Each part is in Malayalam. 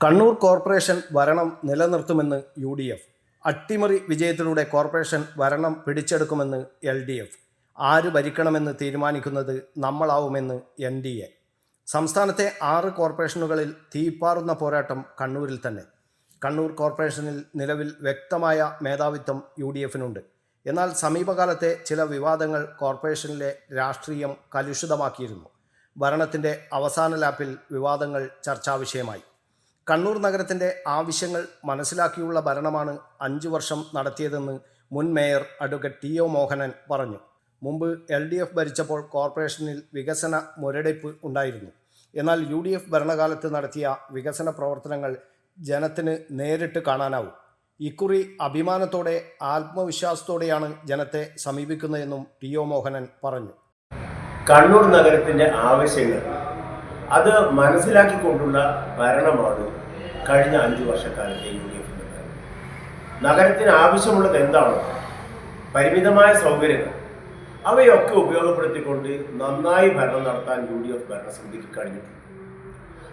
കണ്ണൂർ കോർപ്പറേഷൻ ഭരണം നിലനിർത്തുമെന്ന് യു ഡി എഫ് അട്ടിമറി വിജയത്തിലൂടെ കോർപ്പറേഷൻ ഭരണം പിടിച്ചെടുക്കുമെന്ന് എൽ ഡി എഫ് ആര് ഭരിക്കണമെന്ന് തീരുമാനിക്കുന്നത് നമ്മളാവുമെന്ന് എൻ ഡി എ സംസ്ഥാനത്തെ ആറ് കോർപ്പറേഷനുകളിൽ തീപ്പാറുന്ന പോരാട്ടം കണ്ണൂരിൽ തന്നെ. കണ്ണൂർ കോർപ്പറേഷനിൽ നിലവിൽ വ്യക്തമായ മേധാവിത്വം യു ഡി എഫിനുണ്ട് എന്നാൽ സമീപകാലത്തെ ചില വിവാദങ്ങൾ കോർപ്പറേഷനിലെ രാഷ്ട്രീയം കലുഷിതമാക്കിയിരുന്നു. ഭരണത്തിന്റെ അവസാന ലാപ്പിൽ വിവാദങ്ങൾ ചർച്ചാവിഷയമായി കണ്ണൂർ നഗരത്തിന്റെ ആവശ്യങ്ങൾ മനസ്സിലാക്കിയുള്ള ഭരണമാണ് അഞ്ചു വർഷം നടത്തിയതെന്ന് മുൻ mayor advocate T O Mohanan പറഞ്ഞു. മുമ്പ് എൽ ഡി എഫ് ഭരിച്ചപ്പോൾ കോർപ്പറേഷനിൽ വികസന മുരടിപ്പ് ഉണ്ടായിരുന്നു. എന്നാൽ യു ഡി എഫ് ഭരണകാലത്ത് നടത്തിയ വികസന പ്രവർത്തനങ്ങൾ ജനത്തിന് നേരിട്ട് കാണാനാവും. ഇക്കുറി അഭിമാനത്തോടെ ആത്മവിശ്വാസത്തോടെയാണ് ജനത്തെ സമീപിക്കുന്നതെന്നും ടി ഒ മോഹനൻ പറഞ്ഞു. കണ്ണൂർ നഗരത്തിന്റെ ആവശ്യങ്ങൾ അത് മനസ്സിലാക്കിക്കൊണ്ടുള്ള ഭരണമാണ് കഴിഞ്ഞ അഞ്ചു വർഷക്കാലത്തെ യു ഡി എഫിന്റെ നഗരത്തിന് ആവശ്യമുള്ളത് എന്താണോ പരിമിതമായ സൗകര്യങ്ങൾ അവയൊക്കെ ഉപയോഗപ്പെടുത്തിക്കൊണ്ട് നന്നായി ഭരണം നടത്താൻ യു ഡി എഫ് ഭരണസമിതിക്ക് കഴിഞ്ഞിട്ടുണ്ട്.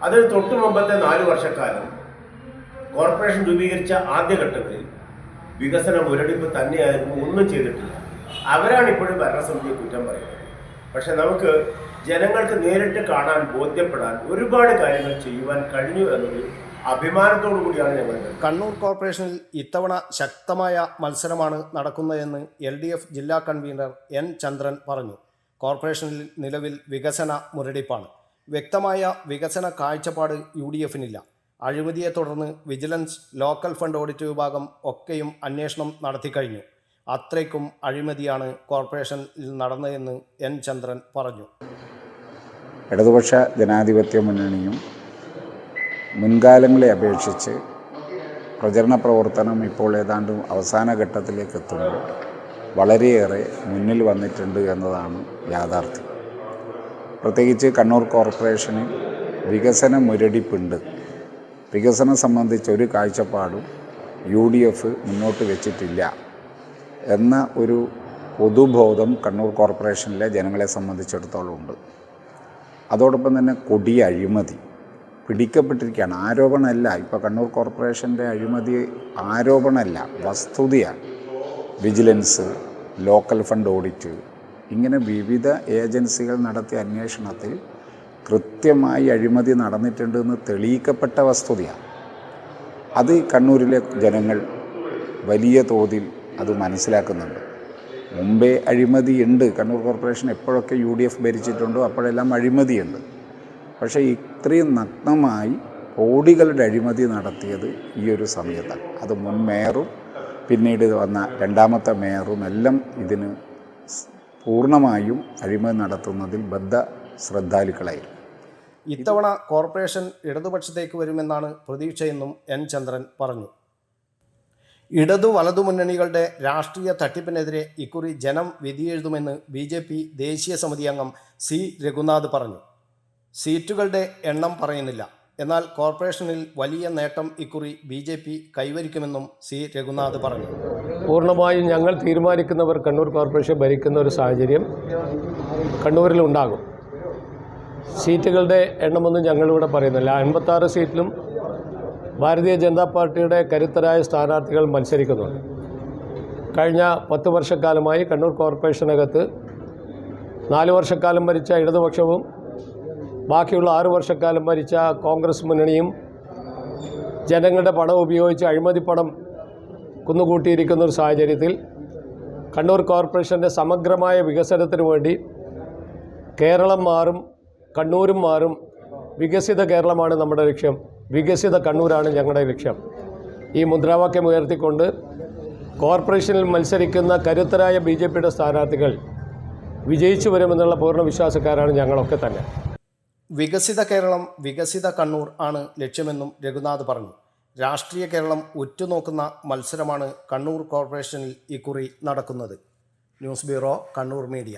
അതിന് തൊട്ടു മുമ്പത്തെ നാല് വർഷക്കാലം കോർപ്പറേഷൻ രൂപീകരിച്ച ആദ്യഘട്ടങ്ങളിൽ വികസന മുരടിപ്പ് തന്നെയായിരുന്നു ഒന്നും ചെയ്തിട്ടില്ല. അവരാണ് ഇപ്പോഴും ഭരണസമിതിയെ കുറ്റം പറയുന്നത്. പക്ഷെ നമുക്ക് ജനങ്ങൾക്ക് നേരിട്ട് കാണാൻ ബോധ്യപ്പെടാൻ ഒരുപാട് കാര്യങ്ങൾ ചെയ്യുവാൻ കഴിഞ്ഞു എന്നത് അഭിമാനത്തോടു കൂടിയാണ് ഞങ്ങൾ. കണ്ണൂർ കോർപ്പറേഷനിൽ ഇത്തവണ ശക്തമായ മത്സരമാണ് നടക്കുന്നതെന്ന് എൽ ഡി എഫ് ജില്ലാ കൺവീനർ എൻ ചന്ദ്രൻ പറഞ്ഞു. കോർപ്പറേഷനിൽ നിലവിൽ വികസന മുരടിപ്പാണ്. വ്യക്തമായ വികസന കാഴ്ചപ്പാട് യു ഡി എഫിനില്ല. അഴിമതിയെ തുടർന്ന് വിജിലൻസ് ലോക്കൽ ഫണ്ട് ഓഡിറ്റ് വിഭാഗം ഒക്കെയും അന്വേഷണം നടത്തിക്കഴിഞ്ഞു അത്രയ്ക്കും അഴിമതിയാണ് കോർപ്പറേഷനിൽ നടന്നതെന്ന് എൻ ചന്ദ്രൻ പറഞ്ഞു. ഇടതുപക്ഷ ജനാധിപത്യ മുന്നണിയും മുൻകാലങ്ങളെ അപേക്ഷിച്ച് പ്രചരണ പ്രവർത്തനം ഇപ്പോൾ ഏതാണ്ട് അവസാന ഘട്ടത്തിലേക്ക് എത്തുമ്പോൾ വളരെയേറെ മുന്നിൽ വന്നിട്ടുണ്ട് എന്നതാണ് യാഥാർത്ഥ്യം. പ്രത്യേകിച്ച് കണ്ണൂർ കോർപ്പറേഷനിൽ വികസന മുരടിപ്പുണ്ട്. വികസനം സംബന്ധിച്ച് ഒരു കാഴ്ചപ്പാടും യു ഡി എഫ് മുന്നോട്ട് വെച്ചിട്ടില്ല. എന്ന ഒരു പൊതുബോധം കണ്ണൂർ കോർപ്പറേഷനിലെ ജനങ്ങളെ സംബന്ധിച്ചിടത്തോളം ഉണ്ട് അതോടൊപ്പം തന്നെ കൊടിയ അഴിമതി പിടിക്കപ്പെട്ടിരിക്കുകയാണ്. ആരോപണമല്ല. ഇപ്പോൾ കണ്ണൂർ കോർപ്പറേഷന്റെ അഴിമതി ആരോപണമല്ല. വസ്തുതയാണ്. വിജിലൻസ് ലോക്കൽ ഫണ്ട് ഓഡിറ്റ് ഇങ്ങനെ വിവിധ ഏജൻസികൾ നടത്തിയ അന്വേഷണത്തിൽ കൃത്യമായി അഴിമതി നടന്നിട്ടുണ്ടെന്ന് തെളിയിക്കപ്പെട്ട വസ്തുതയാണ്. അത് കണ്ണൂരിലെ ജനങ്ങൾ വലിയ തോതിൽ അത് മനസ്സിലാക്കുന്നുണ്ട്. മുമ്പേ അഴിമതിയുണ്ട്. കണ്ണൂർ കോർപ്പറേഷൻ എപ്പോഴൊക്കെ യു ഡി എഫ് ഭരിച്ചിട്ടുണ്ടോ അപ്പോഴെല്ലാം അഴിമതിയുണ്ട്. പക്ഷേ ഇത്രയും നഗ്നമായി കോടികളുടെ അഴിമതി നടത്തിയത് ഈ ഒരു സമയത്താണ്. അത് മുൻ മേയറും പിന്നീട് വന്ന രണ്ടാമത്തെ മേയറും എല്ലാം ഇതിന് പൂർണമായും അഴിമതി നടത്തുന്നതിൽ ബദ്ധ ശ്രദ്ധാലുക്കളായിരുന്നു ഇത്തവണ കോർപ്പറേഷൻ ഇടതുപക്ഷത്തേക്ക് വരുമെന്നാണ് പ്രതീക്ഷയെന്നും എൻ ചന്ദ്രൻ പറഞ്ഞു. ഇടതു വലതു മുന്നണികളുടെ രാഷ്ട്രീയ തട്ടിപ്പിനെതിരെ ഇക്കുറി ജനം വിധിയെഴുതുമെന്ന് ബി ജെ പി ദേശീയ സമിതി അംഗം സി രഘുനാഥ് പറഞ്ഞു. സീറ്റുകളുടെ എണ്ണം പറയുന്നില്ല. എന്നാൽ കോർപ്പറേഷനിൽ വലിയ നേട്ടം ഇക്കുറി ബി ജെ പി കൈവരിക്കുമെന്നും സി രഘുനാഥ് പറഞ്ഞു. പൂർണമായും ഞങ്ങൾ തീരുമാനിക്കുന്നവർ കണ്ണൂർ കോർപ്പറേഷൻ ഭരിക്കുന്ന ഒരു സാഹചര്യം കണ്ണൂരിൽ ഉണ്ടാകും. സീറ്റുകളുടെ എണ്ണമൊന്നും ഞങ്ങളിവിടെ പറയുന്നില്ല. അൻപത്താറ് സീറ്റിലും ഭാരതീയ ജനതാ പാർട്ടിയുടെ കരുത്തരായ സ്ഥാനാർത്ഥികൾ മത്സരിക്കുന്നുണ്ട്. കഴിഞ്ഞ പത്ത് വർഷക്കാലമായി കണ്ണൂർ കോർപ്പറേഷനകത്ത് നാല് വർഷക്കാലം ഭരിച്ച ഇടതുപക്ഷവും ബാക്കിയുള്ള ആറു വർഷക്കാലം ഭരിച്ച കോൺഗ്രസ് മുന്നണിയും ജനങ്ങളുടെ പണം ഉപയോഗിച്ച് അഴിമതി പണം കുന്നുകൂട്ടിയിരിക്കുന്ന ഒരു സാഹചര്യത്തിൽ കണ്ണൂർ കോർപ്പറേഷന്റെ സമഗ്രമായ വികസനത്തിന് വേണ്ടി കേരളം മാറും കണ്ണൂരും മാറും വികസിത കേരളമാണ് നമ്മുടെ ലക്ഷ്യം. വികസിത കണ്ണൂരാണ് ഞങ്ങളുടെ ലക്ഷ്യം. ഈ മുദ്രാവാക്യം ഉയർത്തിക്കൊണ്ട് കോർപ്പറേഷനിൽ മത്സരിക്കുന്ന കരുത്തരായ ബി ജെ പിയുടെ സ്ഥാനാർത്ഥികൾ വിജയിച്ചു വരുമെന്നുള്ള പൂർണ വിശ്വാസക്കാരാണ് ഞങ്ങളൊക്കെ തന്നെ. വികസിത കേരളം വികസിത കണ്ണൂർ ആണ് ലക്ഷ്യമെന്നും രഘുനാഥ് പറഞ്ഞു. രാഷ്ട്രീയ കേരളം ഉറ്റുനോക്കുന്ന മത്സരമാണ് കണ്ണൂർ കോർപ്പറേഷനിൽ ഇക്കുറി നടക്കുന്നത്. News bureau Kannur media.